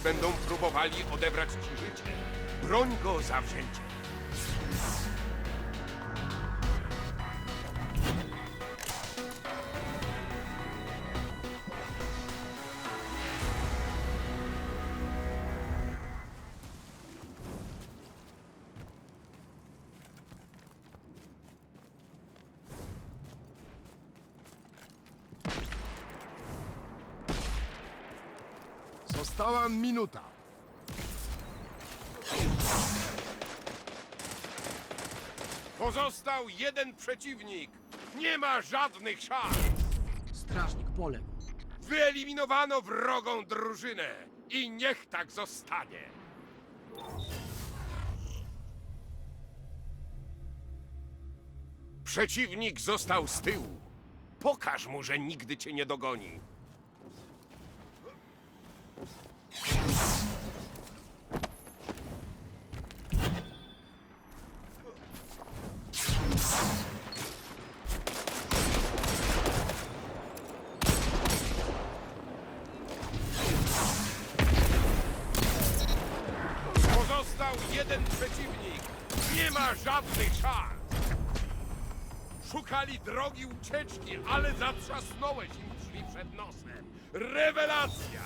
Będą próbowali odebrać ci życie. Broń go zawzięcie. Została minuta. Pozostał jeden przeciwnik. Nie ma żadnych szans. Strażnik poległ. Wyeliminowano wrogą drużynę. I niech tak zostanie. Przeciwnik został z tyłu. Pokaż mu, że nigdy cię nie dogoni. Ma żadnych szans. Szukali drogi ucieczki, ale zatrzasnąłeś im drzwi przed nosem. Rewelacja!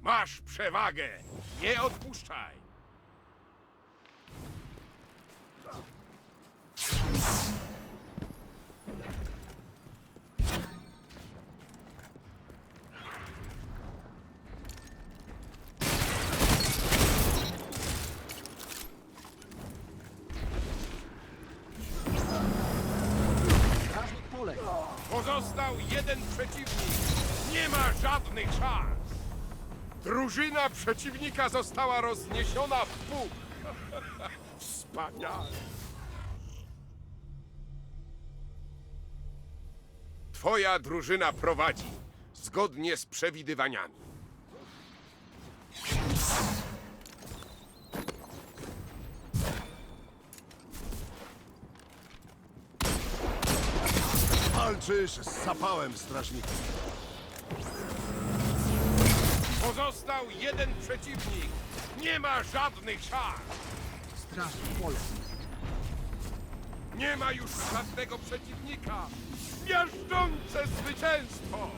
Masz przewagę. Nie odpuszczaj. Jeden przeciwnik. Nie ma żadnych szans. Drużyna przeciwnika została rozniesiona w pół. Wspaniale. Twoja drużyna prowadzi, zgodnie z przewidywaniami. Walczysz z zapałem, strażniku. Pozostał jeden przeciwnik. Nie ma żadnych szans. Strażnik poległ. Nie ma już żadnego przeciwnika! Miażdżące zwycięstwo!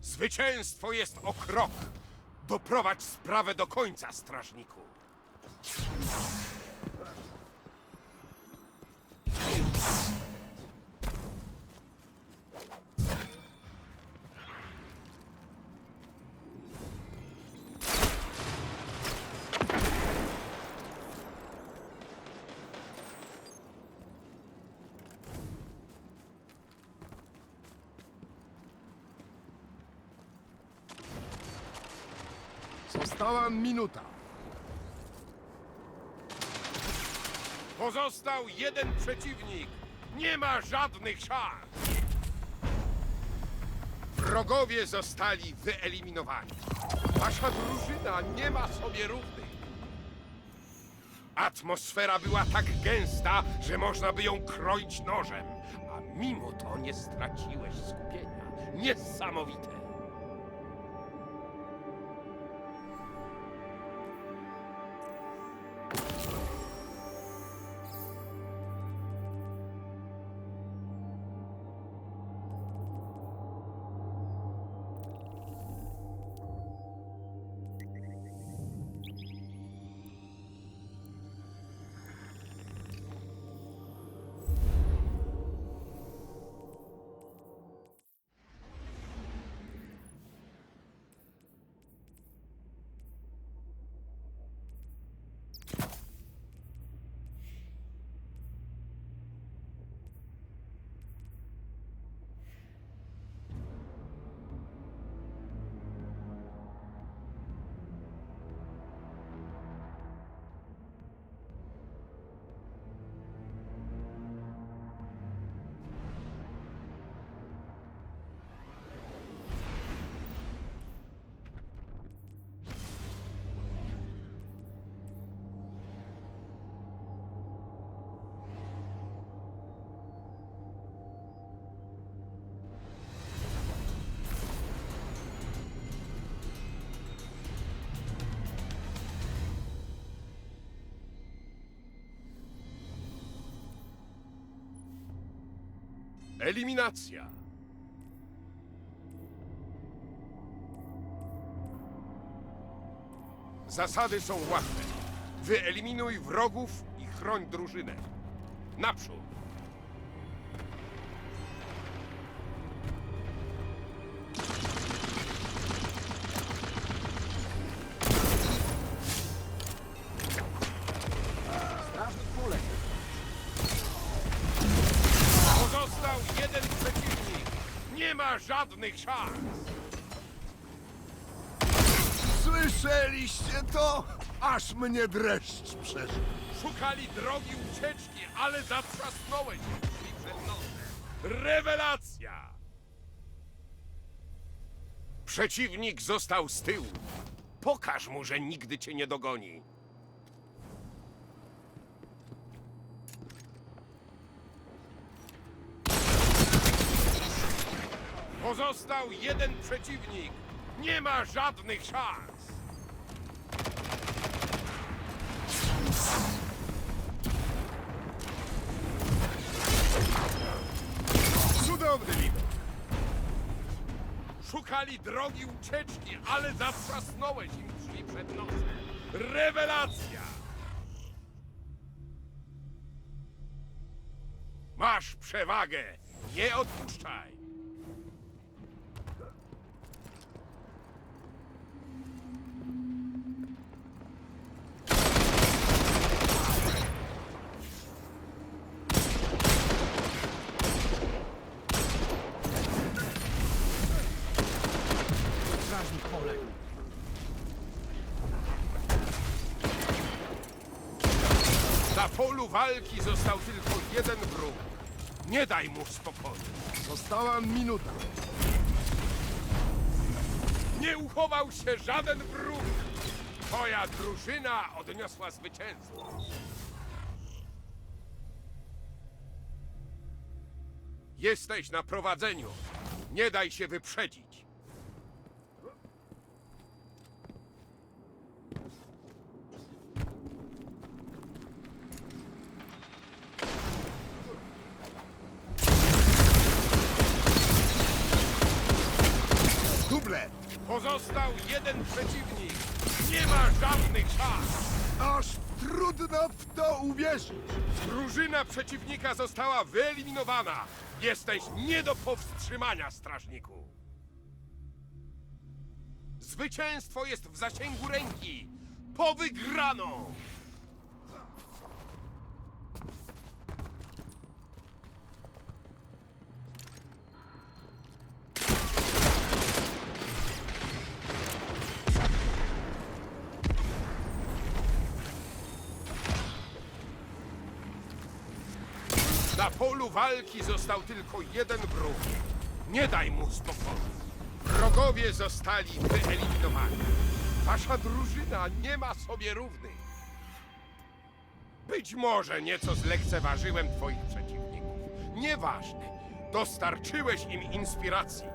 Zwycięstwo jest o krok! Doprowadź sprawę do końca, strażniku! Została minuta. Pozostał jeden przeciwnik! Nie ma żadnych szans! Wrogowie zostali wyeliminowani. Wasza drużyna nie ma sobie równych. Atmosfera była tak gęsta, że można by ją kroić nożem. A mimo to nie straciłeś skupienia. Niesamowite! Eliminacja. Zasady są łatwe. Wyeliminuj wrogów i chroń drużynę. Naprzód. Ma żadnych szans. Słyszeliście to? Aż mnie dreszcz przeszedł. Szukali drogi ucieczki, ale zatrzasnąłeś drzwi przed nosem. Rewelacja! Przeciwnik został z tyłu. Pokaż mu, że nigdy cię nie dogoni. Pozostał jeden przeciwnik. Nie ma żadnych szans. Cudowny widok. Szukali drogi ucieczki, ale zatrzasnąłeś im drzwi przed nosem. Rewelacja! Masz przewagę! Nie odpuszczaj! Na polu walki został tylko jeden wróg. Nie daj mu spokoju. Została minuta. Nie uchował się żaden wróg. Twoja drużyna odniosła zwycięstwo. Jesteś na prowadzeniu. Nie daj się wyprzedzić. Pozostał jeden przeciwnik. Nie ma żadnych szans. Aż trudno w to uwierzyć. Drużyna przeciwnika została wyeliminowana. Jesteś nie do powstrzymania, strażniku. Zwycięstwo jest w zasięgu ręki. Po wygraną! Na polu walki został tylko jeden wróg. Nie daj mu spokoju. Wrogowie zostali wyeliminowani. Wasza drużyna nie ma sobie równych. Być może nieco zlekceważyłem twoich przeciwników. Nieważne. Dostarczyłeś im inspiracji.